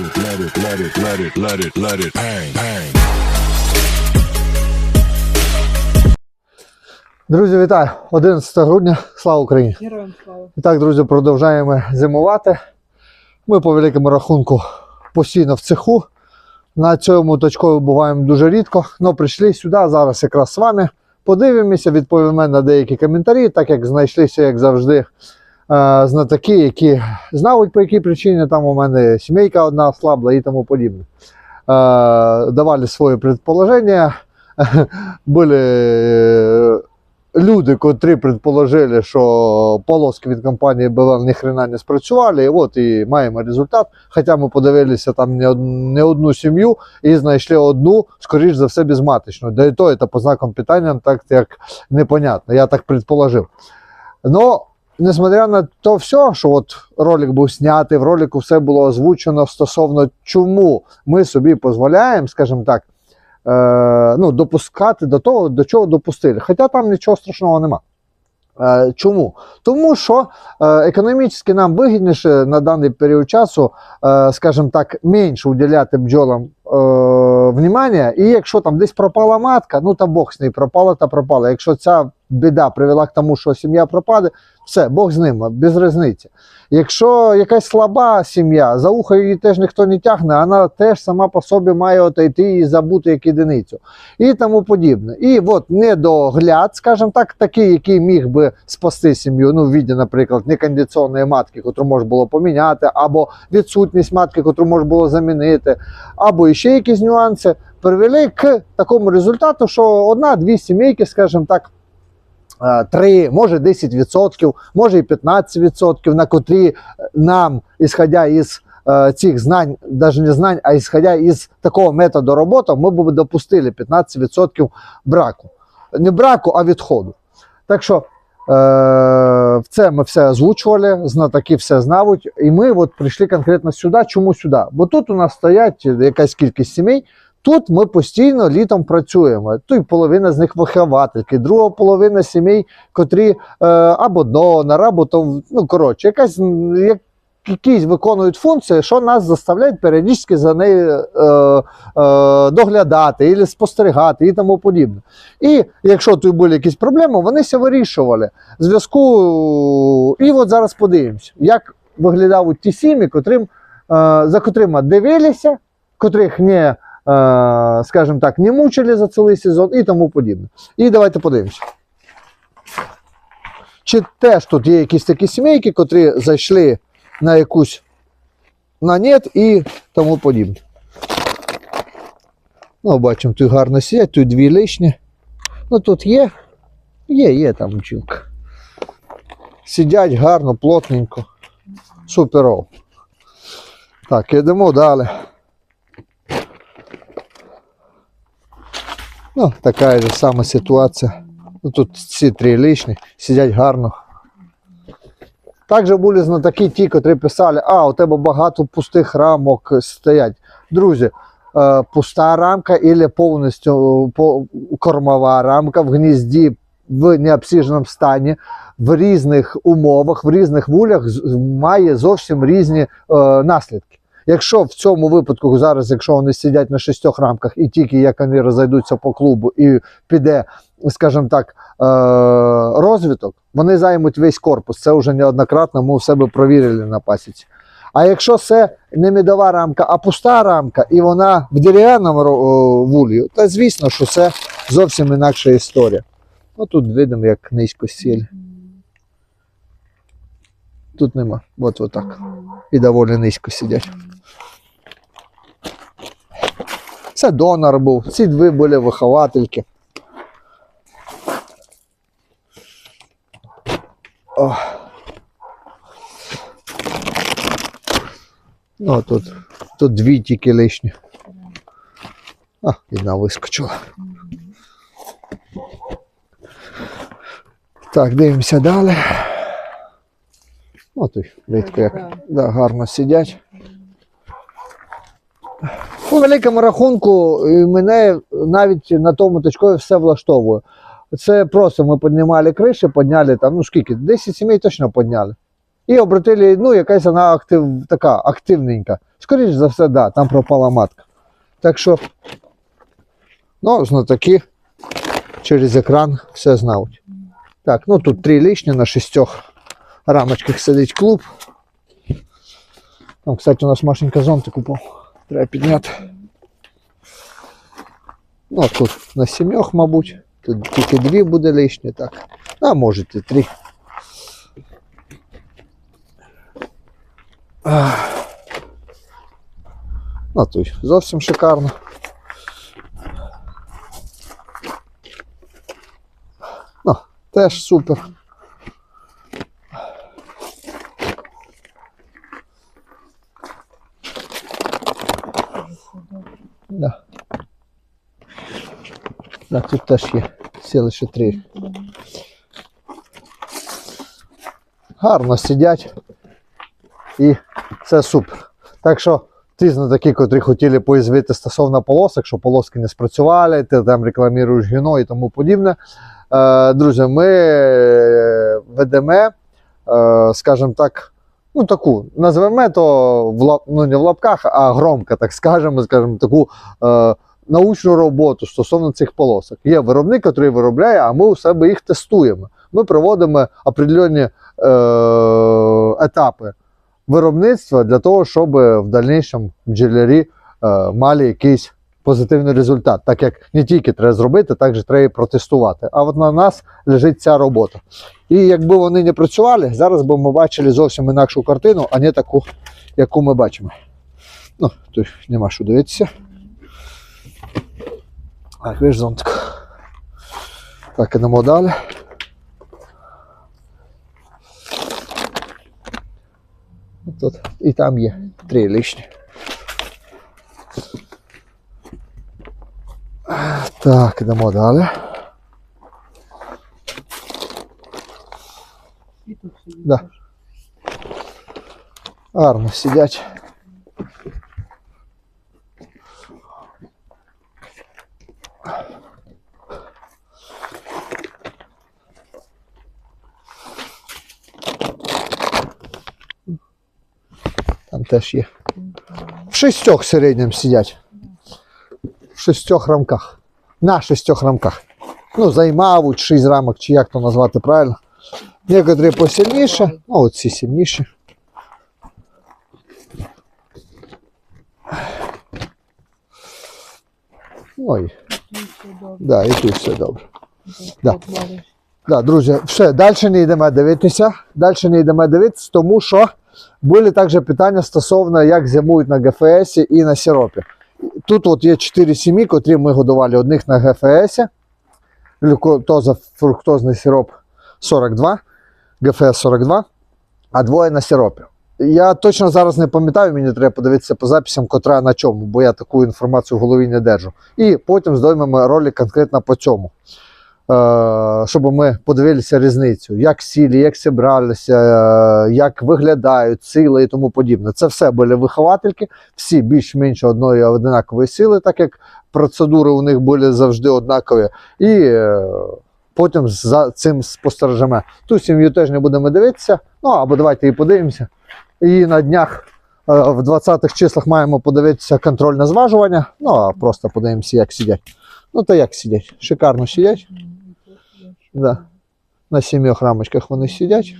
it, let it, let it, let it, let it, let it bang, bang. Друзі, вітаю! 11 грудня, слава Україні! Героям слава. І так, друзі, продовжуємо зимувати. Ми по великому рахунку постійно в цеху. На цьому точкові буваємо дуже рідко. але прийшли сюди зараз якраз з вами. Подивимося, відповімо на деякі коментарі, так як знайшлися, як завжди, знатоки, які знають, по якій причині там у мене сімейка одна ослабла і тому подібне. Е, давали свої предположення. Були е, люди, котрі предположили, що полоски від компанії БВ ні хрена не спрацювали. І от і маємо результат. Хоча ми подивилися там не, одну сім'ю і знайшли одну, скоріш за все, безматочну. Да і то це по знакам питання, так як непонятно. Я так предположив. Но, несмотря на то все, що от ролик був знятий, в ролику все було озвучено стосовно чому ми собі дозволяємо, скажімо так, е, ну, допускати до того, до чого допустили. Хоча там нічого страшного нема. Е, чому? Тому що е, економічно нам вигідніше на даний період часу, е, скажімо так, менше уділяти бджолам внимання. І якщо там десь пропала матка, ну та Бог з нею пропала та пропала. Якщо ця біда привела к тому, що сім'я пропаде, все, Бог з ним, без різниці. Якщо якась слаба сім'я, за ухо її теж ніхто не тягне, вона теж сама по собі має отойти і забути як єдиницю. І тому подібне. І от недогляд, скажімо так, такий, який міг би спасти сім'ю, ну, в віді, наприклад, некондиційної матки, яку можна було поміняти, або відсутність матки, яку можна було замінити, або ще якісь нюанси, привели к такому результату, що одна-дві сімейки, скажімо так, е, 3, може 10%, може і 15%, на котрі е, нам, ісходя із е, цих знань, навіть не знань, а ісходя із такого методу роботи, ми б допустили 15% браку. Не браку, а відходу. Так що е, це ми все озвучували, знатоки все знають. І ми от прийшли конкретно сюди. Чому сюди? Бо тут у нас стоять якась кількість сімей. Тут ми постійно літом працюємо. Тут половина з них виховательки, друга половина сімей, котрі е, або донор, або то, ну коротше, якась як, якісь виконують функції, що нас заставляють періодично за нею е, е, доглядати, і спостерігати і тому подібне. І якщо тут були якісь проблеми, вони все вирішували. В зв'язку, і от зараз подивимось, як виглядають ті сім'ї, е, за котрими дивилися, котрих не, е, скажімо так, не мучили за цілий сезон і тому подібне. І давайте подивимося. Чи теж тут є якісь такі сімейки, котрі зайшли на якусь на нет і тому подібне. Ну, бачимо, тут гарно сидять, тут дві лишні. Ну тут є, є, є там бджілка. Сидять гарно, плотненько. Суперов. Так, йдемо далі. Ну, така ж сама ситуація. Ну, тут ці три лишні, сидять гарно. Також були знатоки ті, котрі писали, а, у тебе багато пустих рамок стоять. Друзі, е, пуста рамка або повністю е, кормова рамка в гнізді в необсіженому стані, в різних умовах, в різних вулях має зовсім різні е, наслідки. Якщо в цьому випадку зараз, якщо вони сидять на шістьох рамках, і тільки як вони розійдуться по клубу і піде, скажімо так, е, розвиток, вони займуть весь корпус. Це вже неоднократно ми у себе провірили на пасіці. А якщо це не медова рамка, а пуста рамка, і вона в дерев'яному ро- вулі, то звісно, що це зовсім інакша історія. Ну тут видимо, як низько сіль. Тут нема. От отак. І доволі низько сидять. Це донор був, ці дві були виховательки. О. Ну, тут, тут дві тільки лишні. А, одна вискочила. Так, дивимося далі. О, тут видко, як Да. да, гарно сидять. По великому рахунку, мене навіть на тому точкові все влаштовує. Це просто ми піднімали криші, підняли там, ну скільки, 10 сімей точно підняли. І обратили, ну, якась вона актив, така активненька. Скоріше за все, да, там пропала матка. Так що, ну, знатоки через екран все знають. Так, ну тут три лишні на шістьох рамочках сидить клуб. Там, кстати, у нас Машенька зонтик упав. Треба підняти. Ну, тут на сімьох, мабуть. Тут тільки дві буде лишні, так. А може і три. Ах. Ну, тут зовсім шикарно. Ну, теж супер. Да, тут теж є. Всі лише три. Гарно сидять. І це супер. Так що ті знатоки, котрі хотіли поязвити стосовно полосок, що полоски не спрацювали, ти там рекламуєш гіно і тому подібне. Е, друзі, ми е, ведемо, е, скажімо так, ну таку, називаємо то в лап, ну, не в лапках, а громко, так скажемо, скажімо, таку научну роботу стосовно цих полосок. Є виробник, який виробляє, а ми у себе їх тестуємо. Ми проводимо определенні е, етапи виробництва для того, щоб в дальнішому бджолярі е, мали якийсь позитивний результат. Так як не тільки треба зробити, так же треба і протестувати. А от на нас лежить ця робота. І якби вони не працювали, зараз би ми бачили зовсім інакшу картину, а не таку, яку ми бачимо. Ну, тут нема що дивитися. Так, виж зонтик. Так, ідемо далі. Тут і там є три лишні. Так, ідемо далі. І тут сидить. Да. Гарно сидять. Там теж є. В шістьох в середньому сидять. В шістьох рамках. На шістьох рамках. Ну, займавуть шість рамок, чи як то назвати правильно. Некоторі посильніше, ну оці сильніші. Ой. Да, і тут все добре. Да. Да, друзі, все, далі не йдемо дивитися. Далі не йдемо дивитися, тому що були також питання стосовно, як зимують на ГФС і на сиропі. Тут от є 4 сім'ї, котрі ми годували одних на ГФС, глюкоза фруктозний сироп 42, ГФС 42, а двоє на сиропі. Я точно зараз не пам'ятаю, мені треба подивитися по записям, котра на чому, бо я таку інформацію в голові не держу. І потім здоймемо ролик конкретно по цьому. Е, щоб ми подивилися різницю, як сілі, як зібралися, е, як виглядають сили і тому подібне. Це все були виховательки, всі більш-менш одної однакової сили, так як процедури у них були завжди однакові. І е, потім за цим спостережемо. Ту сім'ю теж не будемо дивитися. Ну або давайте і подивимося. І на днях. е, В 20-х числах маємо подивитися контрольне зважування. Ну а просто подивимося, як сидять. Ну то як сидять? Шикарно сидять. Да. На сім'ях рамочках вони сидять.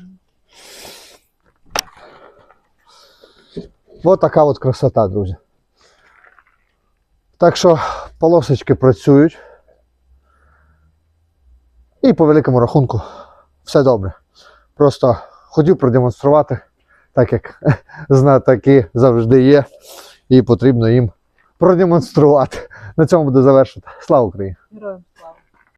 Ось така от красота, друзі. Так що полосочки працюють. І по великому рахунку все добре. Просто хотів продемонструвати, так як знатаки завжди є, і потрібно їм продемонструвати. На цьому буду завершити. Слава Україні!